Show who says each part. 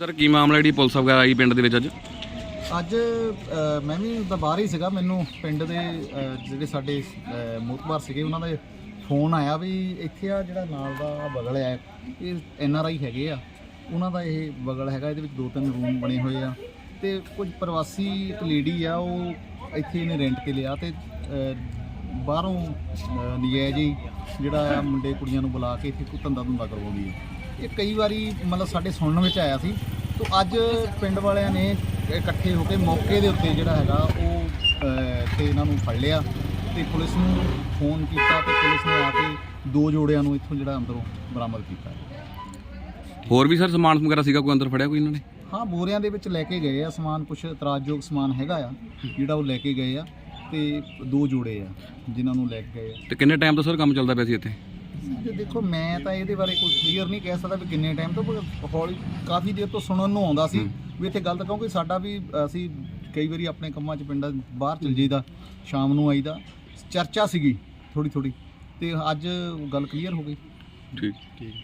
Speaker 1: Sir ਕੀ ਮਾਮਲਾ ਜਿਹੜੀ police ਵਗੈਰਾ ਆਈ ਪਿੰਡ ਦੇ ਵਿੱਚ ਅੱਜ?
Speaker 2: ਅੱਜ ਅ, ਮੈਂ ਵੀ ਤਾਂ ਬਾਹਰ ਹੀ ਸੀਗਾ। ਮੈਨੂੰ ਪਿੰਡ ਦੇ ਅ, ਜਿਹੜੇ ਸਾਡੇ ਮੋਤਬਾਰ ਸੀਗੇ ਉਹਨਾਂ ਦਾ ਫੋਨ ਆਇਆ ਵੀ ਇੱਥੇ ਆ ਜਿਹੜਾ ਨਾਲ ਦਾ ਬਗਲ ਹੈ ਇਹ ਐਨ ਆਰ ਆਈ ਹੈਗੇ ਆ। ਉਹਨਾਂ ਦਾ ਇਹ ਬਗਲ ਹੈਗਾ ਇਹਦੇ ਵਿੱਚ ਦੋ ਤਿੰਨ ਰੂਮ ਬਣੇ ਹੋਏ ਆ। ਤੇ ਕੁਝ ਪ੍ਰਵਾਸੀ ਇੱਕ ਲੇਡੀ ਆ ਉਹ ਇੱਥੇ ਇਹਨੇ ਰੈਂਟ ਤੇ ਲਿਆ ਤੇ ਅ, ਬਾਹਰੋਂ ਅ, ਨਜਾਇਜ਼ ਹੀ ਜਿਹੜਾ ਆ ਮੁੰਡੇ ਕੁੜੀਆਂ ਨੂੰ ਬੁਲਾ ਕੇ ਇੱਥੇ ਕੋਈ ਧੰਦਾ ਧੁੰਦਾ ਕਰਵਾਉਂਦੀ ਆ। ਇਹ ਕਈ ਵਾਰੀ ਮਤਲਬ ਸਾਡੇ ਸੁਣਨ ਵਿੱਚ ਆਇਆ ਸੀ। ਤੋਂ ਅੱਜ ਪਿੰਡ ਵਾਲਿਆਂ ਨੇ ਇਕੱਠੇ ਹੋ ਕੇ ਮੌਕੇ ਦੇ ਉੱਤੇ ਜਿਹੜਾ ਹੈਗਾ ਉਹ ਅਹ, ਤੇ ਇਹਨਾਂ ਨੂੰ ਫੜ ਲਿਆ ਤੇ ਪੁਲਿਸ ਨੂੰ ਫੋਨ ਕੀਤਾ ਤੇ ਪੁਲਿਸ ਨੇ ਆ ਕੇ ਦੋ ਜੋੜਿਆਂ ਨੂੰ ਇੱਥੋਂ ਜਿਹੜਾ ਅੰਦਰੋਂ ਬਰਾਮਦ ਕੀਤਾ।
Speaker 1: ਹੋਰ ਵੀ ਸਰ ਸਮਾਨ ਵਗੈਰਾ ਸੀਗਾ ਕੋਈ ਅੰਦਰ ਫੜਿਆ ਕੋਈ ਇਹਨਾਂ ਨੇ?
Speaker 2: ਹਾਂ ਬੋਰਿਆਂ ਦੇ ਵਿੱਚ ਲੈ ਕੇ ਗਏ ਆ ਸਮਾਨ ਕੁਛ ਇਤਰਾਜ਼ਯੋਗ ਸਮਾਨ ਹੈਗਾ ਆ ਜਿਹੜਾ ਉਹ ਲੈ ਕੇ ਗਏ ਆ ਤੇ ਦੋ ਜੋੜੇ ਆ ਜਿਨ੍ਹਾਂ ਨੂੰ ਲੈ ਕੇ ਗਏ ਆ।
Speaker 1: ਤੇ ਕਿੰਨੇ ਟਾਈਮ ਤੋਂ ਸਰ ਕੰਮ ਚੱਲਦਾ ਪਿਆ ਸੀ ਇੱਥੇ?
Speaker 2: ਤੇ ਦੇਖੋ ਮੈਂ ਤਾਂ ਇਹਦੇ ਬਾਰੇ ਕੁਝ ਕਲੀਅਰ ਨਹੀਂ ਕਹਿ ਸਕਦਾ ਵੀ ਕਿੰਨੇ ਟਾਈਮ ਤੋਂ ਪਰ ਹੌਲੀ ਕਾਫੀ ਦੇਰ ਤੋਂ ਸੁਣਨ ਨੂੰ ਆਉਂਦਾ ਸੀ ਵੀ ਇੱਥੇ ਗਲਤ ਕਿਉਂਕਿ ਸਾਡਾ ਵੀ ਅਸੀਂ ਕਈ ਵਾਰੀ ਆਪਣੇ ਕੰਮਾਂ 'ਚ ਪਿੰਡਾਂ ਬਾਹਰ ਚਲ ਜਾਈਦਾ ਸ਼ਾਮ ਨੂੰ ਆਈਦਾ ਚਰਚਾ ਸੀਗੀ ਥੋੜੀ ਥੋੜੀ ਤੇ ਅੱਜ ਗੱਲ ਕਲੀਅਰ ਹੋ ਗਈ।
Speaker 1: ਠੀਕ।
Speaker 2: ਠੀਕ।